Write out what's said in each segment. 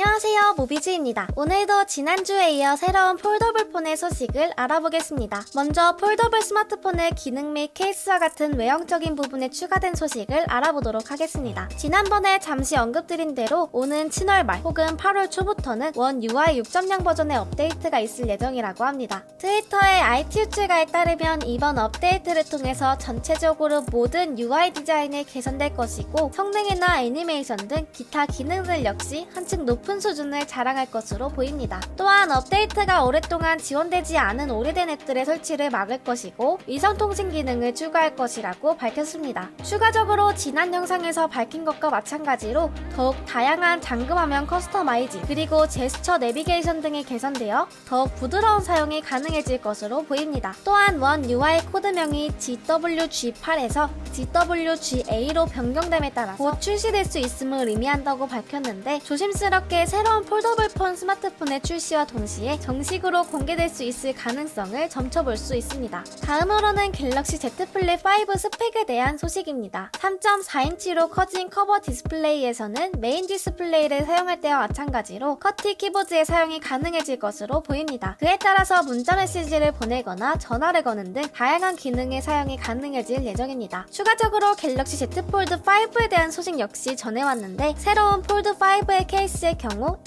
안녕하세요 모비즈입니다. 오늘도 지난주에 이어 새로운 폴더블 폰의 소식을 알아보겠습니다. 먼저 폴더블 스마트폰의 기능 및 케이스와 같은 외형적인 부분에 추가된 소식을 알아보도록 하겠습니다. 지난번에 잠시 언급드린 대로 오는 7월 말 혹은 8월 초부터는 원 UI 6.0 버전의 업데이트가 있을 예정이라고 합니다. 트위터의 IT 유출가에 따르면 이번 업데이트를 통해서 전체적으로 모든 UI 디자인이 개선될 것이고 성능이나 애니메이션 등 기타 기능들 역시 한층 높은 수준을 자랑할 것으로 보입니다. 또한 업데이트가 오랫동안 지원되지 않은 오래된 앱들의 설치를 막을 것이고 위성통신 기능을 추가할 것이라고 밝혔습니다. 추가적으로 지난 영상에서 밝힌 것과 마찬가지로 더욱 다양한 잠금화면 커스터마이징 그리고 제스처 내비게이션 등이 개선되어 더욱 부드러운 사용이 가능해질 것으로 보입니다. 또한 원 UI 코드명이 GWG8에서 GWGA로 변경됨에 따라서 곧 출시될 수 있음을 의미한다고 밝혔는데 조심스럽게 새로운 폴더블 폰 스마트폰의 출시와 동시에 정식으로 공개될 수 있을 가능성을 점쳐볼 수 있습니다. 다음으로는 갤럭시 Z 플립 5 스펙에 대한 소식입니다. 3.4인치로 커진 커버 디스플레이에서는 메인 디스플레이를 사용할 때와 마찬가지로 커티 키보드의 사용이 가능해질 것으로 보입니다. 그에 따라서 문자 메시지를 보내거나 전화를 거는 등 다양한 기능의 사용이 가능해질 예정입니다. 추가적으로 갤럭시 Z 폴드 5에 대한 소식 역시 전해왔는데 새로운 폴드 5의 케이스의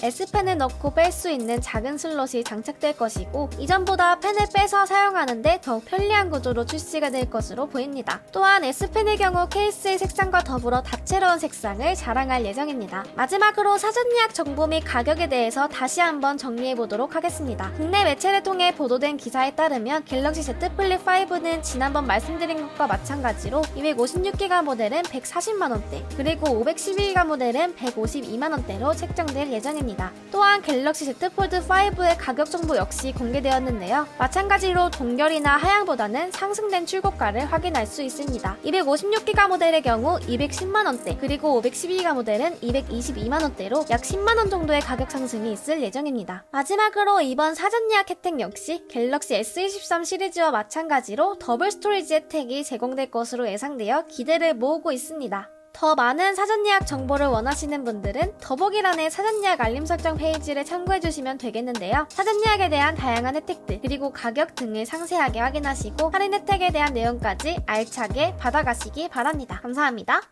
S펜을 넣고 뺄 수 있는 작은 슬롯이 장착될 것이고 이전보다 펜을 빼서 사용하는데 더욱 편리한 구조로 출시가 될 것으로 보입니다. 또한 S펜의 경우 케이스의 색상과 더불어 다채로운 색상을 자랑할 예정입니다. 마지막으로 사전 예약 정보 및 가격에 대해서 다시 한번 정리해 보도록 하겠습니다. 국내 매체를 통해 보도된 기사에 따르면 갤럭시 Z 플립 5는 지난번 말씀드린 것과 마찬가지로 256기가 모델은 140만원대, 그리고 512기가 모델은 152만원대로 책정 될 예정입니다. 또한 갤럭시 Z 폴드 5의 가격 정보 역시 공개되었는데요. 마찬가지로 동결이나 하향보다는 상승된 출고가를 확인할 수 있습니다. 256기가 모델의 경우 210만원대, 그리고 512기가 모델은 222만원대로 약 10만원 정도의 가격 상승이 있을 예정입니다. 마지막으로 이번 사전 예약 혜택 역시 갤럭시 S23 시리즈와 마찬가지로 더블 스토리지 혜택이 제공될 것으로 예상되어 기대를 모으고 있습니다. 더 많은 사전 예약 정보를 원하시는 분들은 더보기란의 사전 예약 알림 설정 페이지를 참고해 주시면 되겠는데요. 사전 예약에 대한 다양한 혜택들 그리고 가격 등을 상세하게 확인하시고 할인 혜택에 대한 내용까지 알차게 받아가시기 바랍니다. 감사합니다.